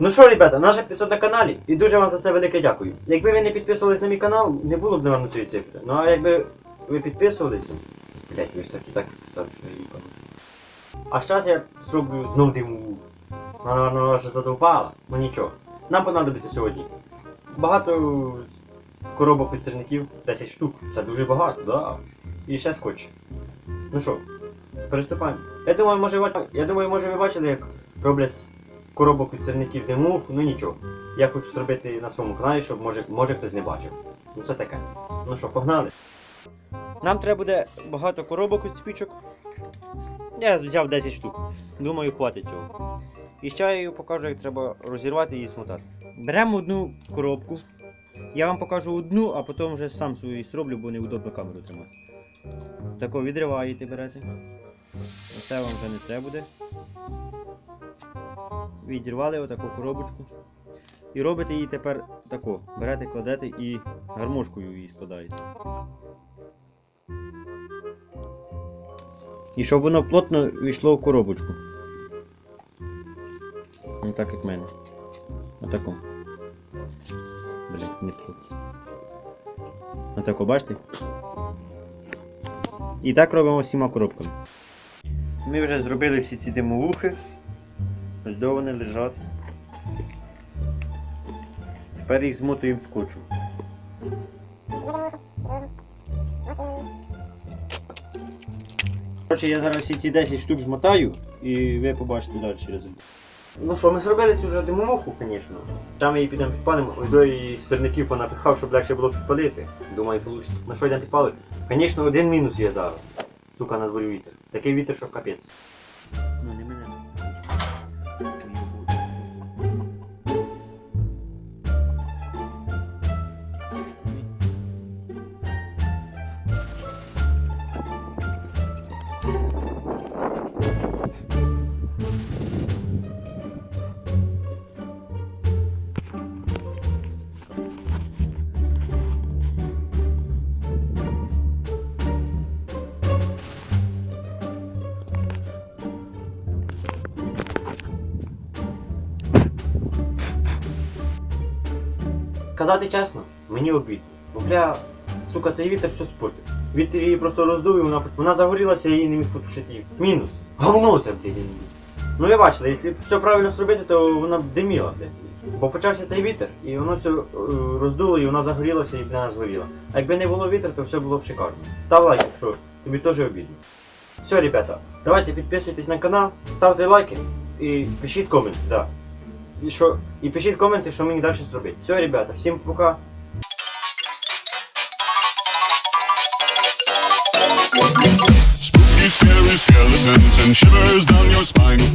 Ну що, ребята, наше 500 на каналі, і дуже вам за це велике дякую. Якби ви не підписувались на мій канал, не було б, напевно, цієї цифри. Ну а якби ви підписувалися, блять, ви ж так і так писав, що я їбану. А зараз я зроблю знов диму. Вона, напевно, вже задовбала, ну нічого. Нам понадобиться сьогодні. Багато коробок від сирників, 10 штук. Це дуже багато, да. І ще скотч. Ну що, приступаємо. Я думаю, може, я думаю, може ви бачили, як роблять коробок від сирників димух, ну нічого. Я хочу зробити на своєму каналі, щоб може, може хтось не бачив. Ну це таке. Ну що, погнали. Нам треба буде багато коробок від спічок. Я взяв 10 штук. Думаю, хватить цього. І ще я покажу, як треба розірвати і смотати. Беремо одну коробку. Я вам покажу одну, а потім вже сам свою зроблю, бо неудобно камеру тримати. Тако відриваєте, берете. Оце вам вже не треба буде. Відірвали отаку коробочку. І робите її тепер тако. Берете, кладете і гармошкою її складаєте. І щоб воно плотно війшло в коробочку. Не так як в мене. Отако. Блін, не плотно. Отако, бачите? І так робимо всіма коробками. Ми вже зробили всі ці димовухи. Ось де вони лежать. Тепер їх змотуємо скотчем. Коротше, я зараз всі ці 10 штук змотаю і ви побачите далі результат. Ну що, ми зробили цю вже димовуху, звісно. Там її підемо підпалимо, ось до сирників понапихав, щоб легше було підпалити. Думаю, вийде. Ну що йдемо підпалити? Звісно, один мінус є зараз. Сука, на дворі вітер. Такий вітер, що капець. Казати чесно, мені обідно. Бо бля, сука, цей вітер все спортив. Вітер її просто роздув і вона, вона загорілася, я її не міг потушити. її. Мінус. Говно це, блядь. Ну ви бачили, якщо все правильно зробити, то вона б диміла, блядь. Бо почався цей вітер, і воно все е, роздуло, і вона загорілася і бля згоріла. А якби не було вітру, то все було б шикарно. Став лайк, якщо тобі теж обідно. Все, ребята, давайте підписуйтесь на канал, ставте лайки і пишіть комент, да. І, що, і пишіть коменти, що мені далі зробити. Все, ребята, всім пока. Spooky, scary skeletons and shivers down your spine.